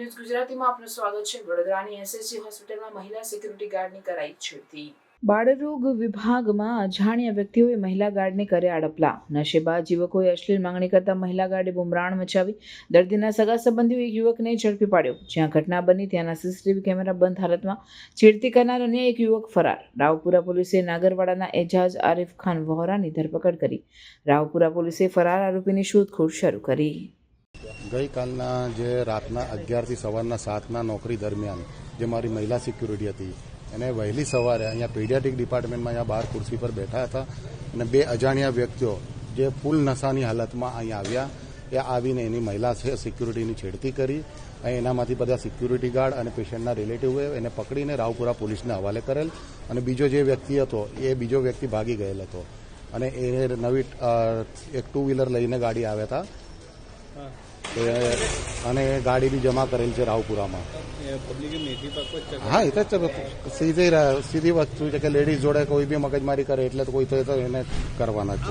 News ગુજરાતીમાં આપનું સ્વાગત છે. વડોદરાની એસએસજી હોસ્પિટલમાં મહિલા સિક્યુરિટી ગાર્ડની કરાઈ છેડતી બાળરોગ વિભાગમાં અજાણ્યા વ્યક્તિઓએ મહિલા ગાર્ડને કર્યા અડપલા નશેબાદ યુવકોએ અશ્લીલ માંગણી કરતા મહિલા ગાર્ડે બુમરાણ મચાવી. દર્દીના સગા સંબંધીઓ એક યુવકને ઝડપી પાડ્યો. જ્યાં ઘટના બની ત્યાંના સીસીટીવી કેમેરા બંધ હાલતમાં છેડતી કરનાર અન્ય એક યુવક ફરાર. રાવપુરા પોલીસે નાગરવાડાના એજાજ આરિફ ખાન વહોરાની ધરપકડ કરી. રાવપુરા પોલીસે ફરાર આરોપીની શોધખોળ શરૂ કરી. ગઈકાલના જે રાતના અગિયારથી સવારના સાતના નોકરી દરમિયાન જે મારી મહિલા સિક્યુરિટી હતી, એને વહેલી સવારે અહીંયા પીડિયાટિક ડિપાર્ટમેન્ટમાં અહીંયા બહાર ખુરશી પર બેઠા હતા અને બે અજાણ્યા વ્યક્તિઓ જે ફૂલ નશાની હાલતમાં અહીંયા આવ્યા, એ આવીને એની મહિલા સિક્યુરિટીની છેડતી કરી અને એનામાંથી બધા સિક્યુરિટી ગાર્ડ અને પેશન્ટના રિલેટિવે એને પકડીને રાવપુરા પોલીસને હવાલે કરેલ અને બીજો જે વ્યક્તિ હતો, એ બીજો વ્યક્તિ ભાગી ગયેલ હતો. અને એ નવી એક ટુ વ્હીલર લઈને ગાડી આવ્યા હતા. અને ગાડી બી જમા કરેલ છે રાવપુરામાં. હા એ તો જ સીધી સીધી વસ્તુ છે કે લેડીઝ જોડે કોઈ બી મગજમારી કરે એટલે તો કોઈ તો તો એને કરવાના છે.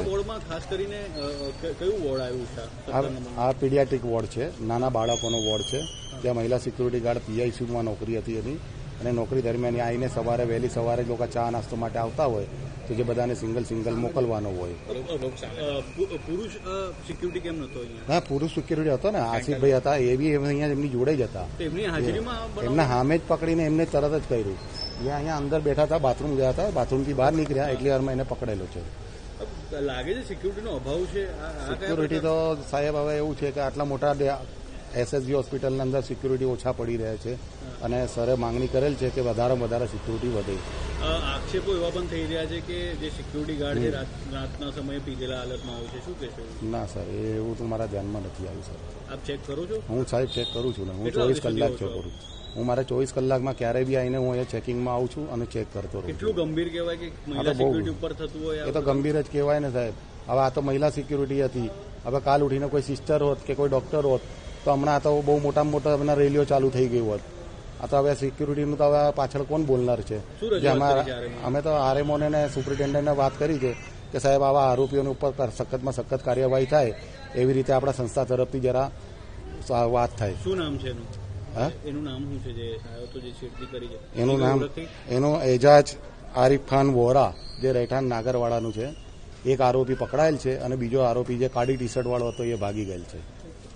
આ પીડિયાટ્રિક વોર્ડ છે. નાના બાળકોનો વોર્ડ છે. ત્યાં મહિલા સિક્યુરિટી ગાર્ડ પીઆઈસીયુમાં નોકરી હતી એની. અને નોકરી દરમિયાન આવીને સવારે વહેલી સવારે લોકો ચા નાસ્તો માટે આવતા હોય તો જે બધાને સિંગલ સિંગલ મોકલવાનો હોય. પુરુષ સિક્યુરિટી કેમ નતો હા પુરુષ સિક્યુરિટી હતો ને. આસિફભાઈ હતા એ બી અહીંયા એમની જોડે જ હતા. એમની સામે જ પકડીને એમને તરત જ કર્યું. એ અહીંયા અંદર બેઠા હતા બાથરૂમ ગયા હતા બાથરૂમથી બહાર નીકળ્યા એટલી વારમાં એને પકડેલો છે. લાગે છે સિક્યુરિટીનો અભાવ છે? સિક્યુરિટી તો સાહેબ હવે એવું છે કે આટલા મોટા એસએસજી હોસ્પિટલની અંદર સિક્યુરિટી ઓછા પડી રહ્યા છે અને સરે માંગણી કરેલ છે કે વધારેમાં વધારે સિક્યુરિટી વધે. આક્ષેપો એવા પણ થઈ રહ્યા છે કે જે સિક્યુરિટી ગાર્ડ છે રાતના સમયે પીધેલા હાલતમાં હોય છે શું કહેશો? ના સર એવું તો મારા ધ્યાનમાં નથી આવ્યું સર. આપ ચેક કરો છો? હું સાહેબ ચેક કરું છું ને. હું ચોવીસ કલાક ચેક કરું. છું હું મારે ચોવીસ કલાકમાં ક્યારેય બી આવીને હું અહીંયા ચેકિંગમાં આવું છું અને ચેક કરતો રહું કેટલું ગંભીર કહેવાય કે મહિલા સિક્યુરિટી ઉપર થતું હોય એ તો ગંભીર જ કહેવાય ને સાહેબ. હવે આ તો મહિલા સિક્યુરિટી હતી. હવે કાલ ઉઠીને કોઈ સિસ્ટર હોત કે કોઈ ડોક્ટર હોત તો હમણાં આ તો બહુ મોટામાં મોટા હમણાં રેલીઓ ચાલુ થઈ ગઈ હોત. આ તો હવે સિક્યુરિટીનું તો હવે પાછળ કોણ બોલનાર છે? જે? અમે તો આરએમઓને ને સુપ્રિન્ટેન્ડન્ટને વાત કરી છે કે સાહેબ આવા આરોપીઓની ઉપર સખતમાં સખત કાર્યવાહી થાય એવી રીતે આપણા સંસ્થા તરફથી જરા વાત થાય. શું નામ છે એનું? હા? એનું નામ શું છે જે એનું એજાજ આરિફ ખાન વોરા જે રહેઠાણ નાગરવાડાનું છે. એક આરોપી પકડાયેલ છે અને બીજો આરોપી જે કાળી ટી શર્ટ વાળો હતો એ ભાગી ગયેલ છે.